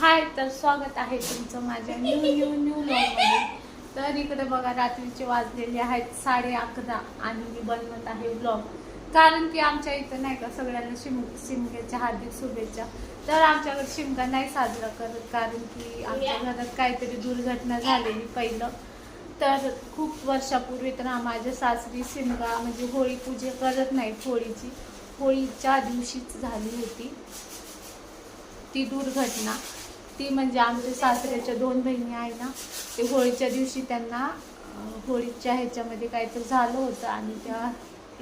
हाय तर स्वागत आहे तुमचं माझ्या न्यू न्यू न्यू मध्ये. तर इकडे बघा रात्रीचे वाजलेले आहेत साडे अकरा आणि मी बनवत आहे ब्लॉग कारण की आमच्या इथं नाही का सगळ्यांना शिम शिमग्याच्या हार्दिक शुभेच्छा. तर आमच्याकडे शिमगा नाही साजरा करत कारण की आमच्या घरात काहीतरी दुर्घटना झालेली पहिलं. तर खूप वर्षापूर्वी तर माझ्या सासरी शिमगा म्हणजे होळी पूजा करत नाही होळीची. होळीच्या दिवशीच झाली होती. ती दुर्घटना. ती म्हणजे आमच्या सासऱ्याच्या दोन बहिणी आहे ना ते होळीच्या दिवशी त्यांना होळीच्या ह्याच्यामध्ये काहीतरी झालं होतं आणि त्या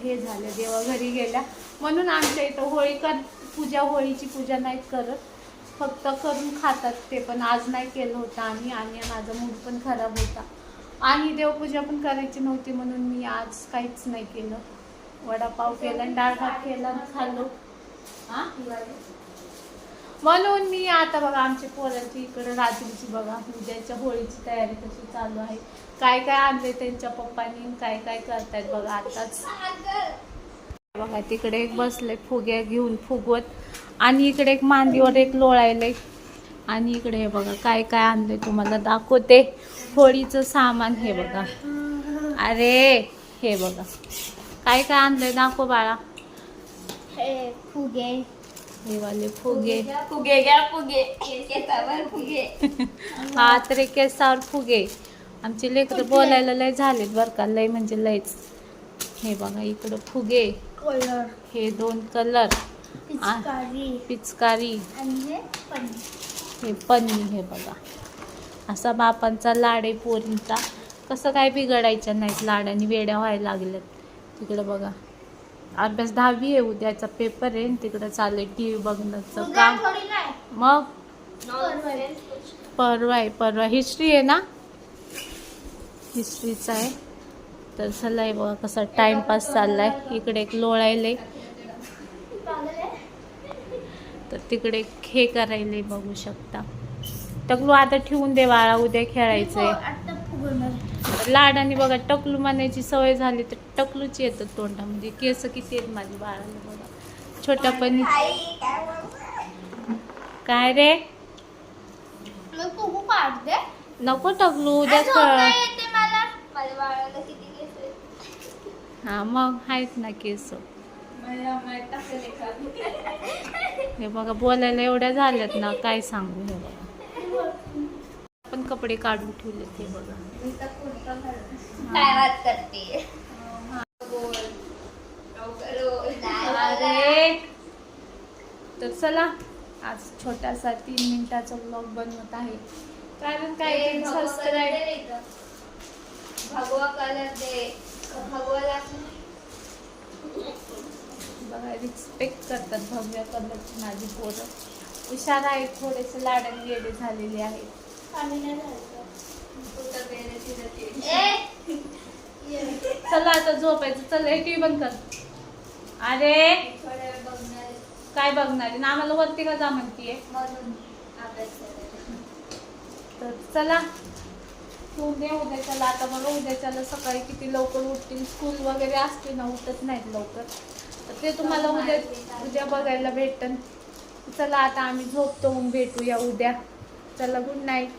हे झालं देवा घरी गेल्या. म्हणून आमच्या इथं होळी कर पूजा होळीची पूजा नाही करत. फक्त करून खातात ते पण आज नाही केलं होतं आम्ही. आणि माझा मूड पण खराब होता. आणि देवपूजा पण करायची नव्हती म्हणून मी आज काहीच नाही केलं. वडापाव केला आणि डाळ भात केला खाल्लो. हां म्हणून मी आता बघा आमच्या पोरांची इकडे रात्रीची बघा उद्याच्या होळीची तयारी कशी चालू आहे. काय काय आणले त्यांच्या पप्पांनी काय काय करतायत बघा आताच. बघा तिकडे एक बसले फुग्या घेऊन फुगवत आणि इकडे एक मांदीवर एक लोळायले आणि इकडे हे बघा काय काय आणले तुम्हाला दाखवते. होळीचं सामान हे बघा. अरे हे बघा. काय काय आणलंय दाखव बाळा. हे फुगे. हे वाले फुगे फुगे घ्या फुगे. केसावर फुगे. हा तर केसावर फुगे. आमचे लेकर बोलायला लय झालेत बरं का लय म्हणजे लयच. हे बघा इकडं फुगे. कलर हे दोन कलर पिचकारी. हे हे पन्नी हे बघा. असा बापांचा लाड पोरींचा. कसं काय बिघडायचं नाहीत लाडाने वेड्या व्हायला लागल्यात. तिकडं बघा. अभ्यास दहावी आहे उद्याचा पेपर आहे तिकडं चाललंय टी व्ही बघण्याचं काम. नाही मग? परवा आहे परवा. हिस्ट्री आहे ना? हिस्ट्रीचा आहे. तर चला हे बघा कसा टाइमपास चाललाय. इकडे एक लोळायले तर तिकडे एक हे करायले बघू शकता. टकलू आता ठेवून दे बाळा उद्या खेळायचंय. आता फुगवणार. लाडाने बघा टकलू म्हणायची सवय झाली तर टकलूच येतं तोंडामध्ये. केस किती आहेत माझ्या बाळाला बघा. छोट्यापणी काय रे? नको टकलू उद्या? हा मग आहेत ना केस. हे बघा बोलायला एवढ्या झाल्यात ना काय सांगू हे बघा. कपडे काढून ठेवलेत हे बघा. करते? तर चला आज छोटासा तीन मिनिटाचा ब्लॉग बनवत आहे. कारण काय भगवा कलर दे. भगवाला बघा रिस्पेक्ट करतात भव्य कलरची माझी पोरं. हुशार आहेत थोडेसे लाडाने वेडे झालेले आहेत. पाणी नाही घालायचं. चला आता झोपायचं. चल हे टीव्ही बंद कर. अरे. काय बघणार. आहे? ना आम्हाला वरती का जा म्हणतीये. तर चला. ठेवून दे उद्याच्याला आता बघा उद्याच्याला सकाळी किती लवकर उठतील. स्कूल वगैरे असते ना उठत नाहीत लवकर. तर ते तुम्हाला उद्या उद्या बघायला भेटन. चला आता आम्ही झोपतो. मग भेटूया उद्या. चला गुड नाईट